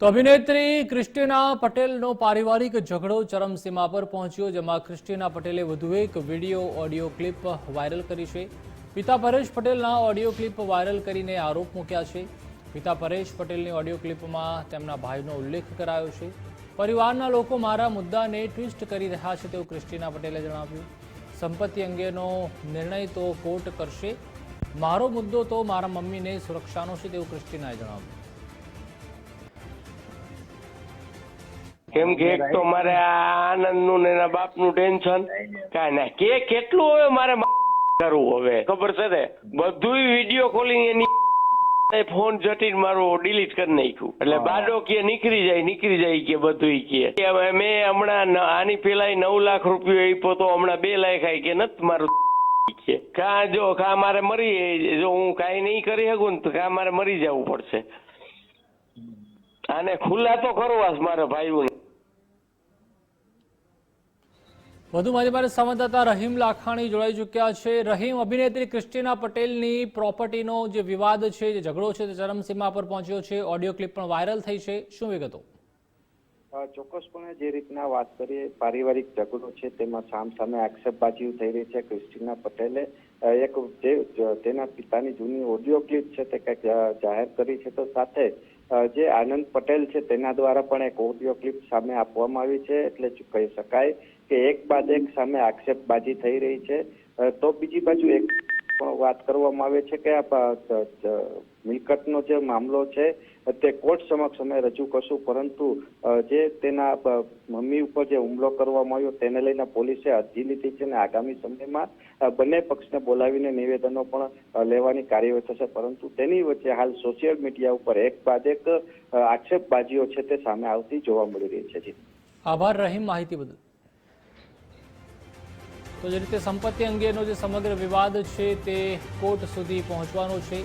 તો અભિનેત્રી ક્રિસ્ટિના પટેલનો પારિવારિક ઝઘડો ચરમસીમા પર પહોંચ્યો, જેમાં ક્રિસ્ટિના પટેલે વધુ એક વીડિયો ઓડિયો ક્લિપ વાયરલ કરી છે. પિતા પરેશ પટેલના ઓડિયો ક્લિપ વાયરલ કરીને આરોપ મૂક્યા છે. પિતા પરેશ પટેલની ઓડિયો ક્લિપમાં તેમના ભાઈનો ઉલ્લેખ કરાયો છે. પરિવારના લોકો મારા મુદ્દાને ટ્વિસ્ટ કરી રહ્યા છે તેવું ક્રિસ્ટિના પટેલે જણાવ્યું. સંપત્તિ અંગેનો નિર્ણય તો કોર્ટ કરશે. મારો મુદ્દો તો મારા મમ્મીને સુરક્ષાનો છે તેવું ક્રિસ્ટિનાએ જણાવ્યું. કેમ કે એક તો મારે આનંદનું ને એના બાપનું ટેન્શન. કાંઈ ના કે કેટલું હવે મારે કરવું હવે? ખબર છે ને? બધું વીડિયો કોલિંગ એની ફોન જટીને મારું ડિલીટ કરી નાખ્યું. એટલે બાડો કે નીકળી જાય નીકળી જાય કે બધુંય કે. મેં હમણાં આની પેલા નવ લાખ રૂપિયો આપ્યો તો હમણાં બે લાખ આઈ કે નથી મારું કે. કા જો કા મારે મરી જો હું કાંઈ નહીં કરી શકું ને તો કા મારે મરી જવું પડશે. આને ખુલ્લા તો મારે મારા ભાઈઓને. વધુ મારી માટે સંવાદદાતા રહીમ લાખાણી જોડાઈ ચૂક્યા છે. રહીમ, અભિનેત્રી ક્રિસ્ટીના પટેલની પ્રોપર્ટીનો જે વિવાદ છે, જે ઝઘડો છે, તે ચરમસીમા પર પહોંચ્યો છે. ઓડિયો ક્લિપ પણ વાયરલ થઈ છે. શું વિગતો? ચોક્કસપણે જે રીતના વાત કરીએ, પારિવારિક ઝઘડો છે, તેમાં સામ સામે આક્ષેપબાજી થઈ રહી છે. ક્રિસ્ટીના પટેલે એક જે તેના પિતાની જૂની ઓડિયો ક્લિપ છે, તે કંઈક જાહેર કરી છે. તો સાથે જે આનંદ પટેલ છે, તેના દ્વારા પણ એક ઓડિયો ક્લિપ સામે આપવામાં આવી છે. એટલે કહી શકાય કે એક બાદ એક સામે આક્ષેપબાજી થઈ રહી છે. તો બીજી બાજુ એક વાત કરવામાં આવે છે કે આ મિલકતનો જે મામલો છે, તે કોર્ટ સમક્ષ અમે રજૂ કરશું. પરંતુ જે તેના મમ્મી ઉપર જે હુમલો કરવામાં આવ્યો તેને લઈને પોલીસે અરજી લીધી છે અને આગામી સમયમાં બંને પક્ષને બોલાવીને નિવેદનો પણ લેવાની કાર્યવાહી થશે. પરંતુ તેની વચ્ચે હાલ સોશિયલ મીડિયા ઉપર એક બાદ એક આક્ષેપબાજીઓ છે તે સામે આવતી જોવા મળી રહી છે. જી. આભાર. રહીમ માહિતી બદલ. તો જે રીતે સંપત્તિ અંગેનો જે સમગ્ર વિવાદ છે તે કોર્ટ સુધી પહોંચવાનો છે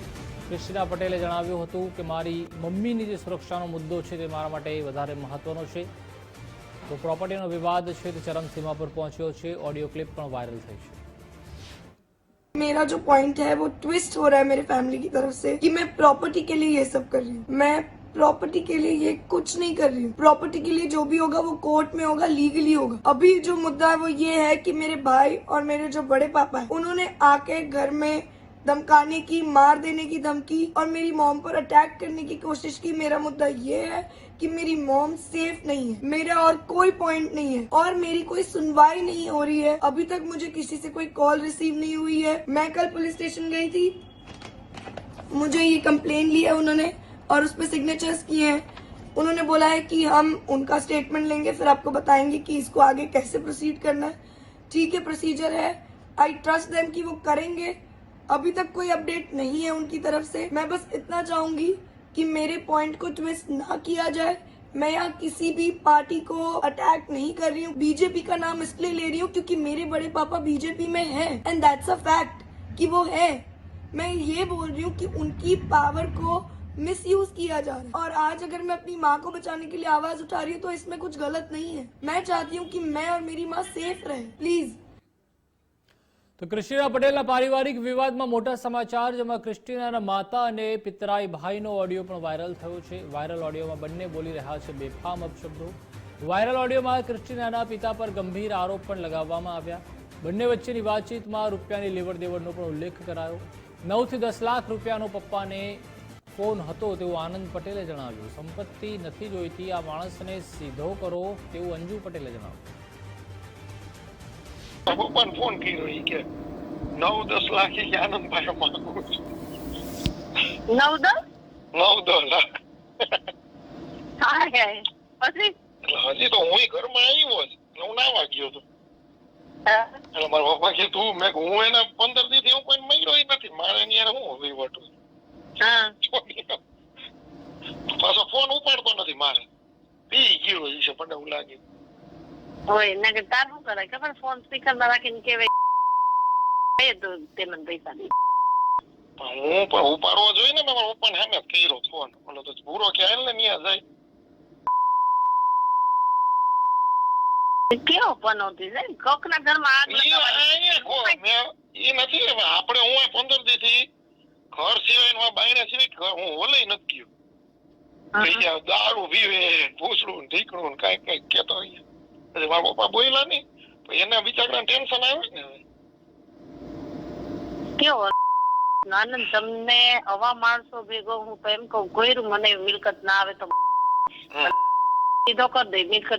ક્રિસ્ટીના પટેલે જણાવ્યું હતું કે મારી મમ્મીની જે સુરક્ષાનો મુદ્દો છે તે મારા માટે વધારે મહત્વનો છે તો પ્રોપર્ટીનો વિવાદ છે તે ચરમસીમા પર પહોંચ્યો છે ઓડિયો ક્લિપ પણ વાયરલ થઈ છે मेरा जो पॉइंट है वो ट्विस्ट हो रहा है मेरे फैमिली की तरफ से कि मैं प्रॉपर्टी के लिए ये सब कर रही हूँ मैं प्रॉपर्टी के लिए ये कुछ नहीं कर रही प्रॉपर्टी के लिए जो भी होगा, वो कोर्ट में होगा लीगली होगा। अभी जो मुद्दा है वो ये है कि मेरे भाई और मेरे जो बड़े पापा है, उन्होंने आके घर में धमकाने की, मार देने की धमकी और मेरी मॉम पर अटैक करने की कोशिश की। मेरा मुद्दा ये है कि मेरी मॉम सेफ़ नहीं है। मेरा और कोई पॉइंट नहीं है और मेरी कोई सुनवाई नहीं हो रही है। अभी तक मुझे किसी से कोई कॉल रिसीव नहीं हुई है। मैं कल पुलिस स्टेशन गई थी। मुझे ये कंप्लेन लिया उन्होंने। और उस पर सिग्नेचर्स किए हैं। उन्होंने बोला है कि हम उनका स्टेटमेंट लेंगे, फिर आपको बताएँगे कि इसको आगे कैसे प्रोसीड करना है। ठीक है प्रोसीजर है। आई ट्रस्ट देम कि वो करेंगे। अभी तक कोई अपडेट नहीं है उनकी तरफ़ से। मैं बस इतना चाहूँगी कि मेरे पॉइंट को ट्विस्ट ना किया जाए। मैं यहाँ किसी भी पार्टी को अटैक नहीं कर रही हूँ। बीजेपी का नाम इसलिए ले रही हूँ क्योंकि मेरे बड़े पापा बीजेपी में हैं। एंड दैट्स अ फैक्ट कि वो है। मैं ये बोल रही हूँ कि उनकी पावर को मिस यूज किया जा रहा है और आज अगर मैं अपनी माँ को बचाने के लिए आवाज उठा रही हूँ तो इसमें कुछ गलत नहीं है मैं चाहती हूँ कि मैं और मेरी माँ सेफ रहे प्लीज તો ક્રિસ્ટીના પટેલના પારિવારિક વિવાદમાં મોટા સમાચાર જેમાં ક્રિસ્ટીનાના માતા અને પિતરાઈ ભાઈનો ઓડિયો પણ વાયરલ થયો છે વાયરલ ઓડિયોમાં બંને બોલી રહ્યા છે બેફામ અપશબ્દો વાયરલ ઓડિયોમાં ક્રિસ્ટીનાના પિતા પર ગંભીર આરોપ પણ લગાવવામાં આવ્યા બંને વચ્ચેની વાતચીતમાં રૂપિયાની લેવડ દેવડનો પણ ઉલ્લેખ કરાયો નવથી દસ લાખ રૂપિયાનો પપ્પાને ફોન હતો તેવું આનંદ પટેલે જણાવ્યું. સંપત્તિ નથી જોઈતી આ માણસને સીધો કરો તેવું અંજુ પટેલે જણાવ્યું. પપ્પાને ફોન કર્યો કે નવ દસ લાખ આનંદ પાસે માંગુ છું. નવ દસ? નવ દસ લાખ. હા હે. પછી? એટલે હજી તો હું ઘરમાં આવ્યો જ. હું ના વાગ્યો હતો એટલે મારા પપ્પા કે તું મેં કીધું, હું એના પંદર દી થી હું કોઈ મળ્યો ય નથી. મારે એની યાર હું વહીવટ. હા. પાછો ફોન ઉપાડતો નથી મારે. પી ગયો છે મને એવું લાગે. હોય ને કે તાર શું કરે? ખબર ફોન સ્પીકરમાં રાખીને કેવાય તો તે મને પૈસા દે. હું પણ ઉપાડવો જોઈએ ને મેં મારા પપ્પાને સામે કર્યો ફોન. ઓલો તો પૂરો ખ્યાલ ને ન્યા જાય. કેવો પનોતી છે કોક ના આગ લગાવવાની. મેં- ઈ નથી આપણે હું પંદર દી થી ઘર સિવાય બાયણા સિવાય હું ઓલે નથી ગયો દારૂ પીવે ભૂસડું ને ઢીકણું કઈ કાંઈક કેતો પછી મારા પપ્પા બોયલા નહીં તો એના બિચારા ટેન્શન આવે ને હવે. કેવો આનંદ તમને અવા માણસો ભેગો હું તો એમ કહું કોઈ મને મિલકત ના આવે તો. સીધો કરી દઈ મિલકત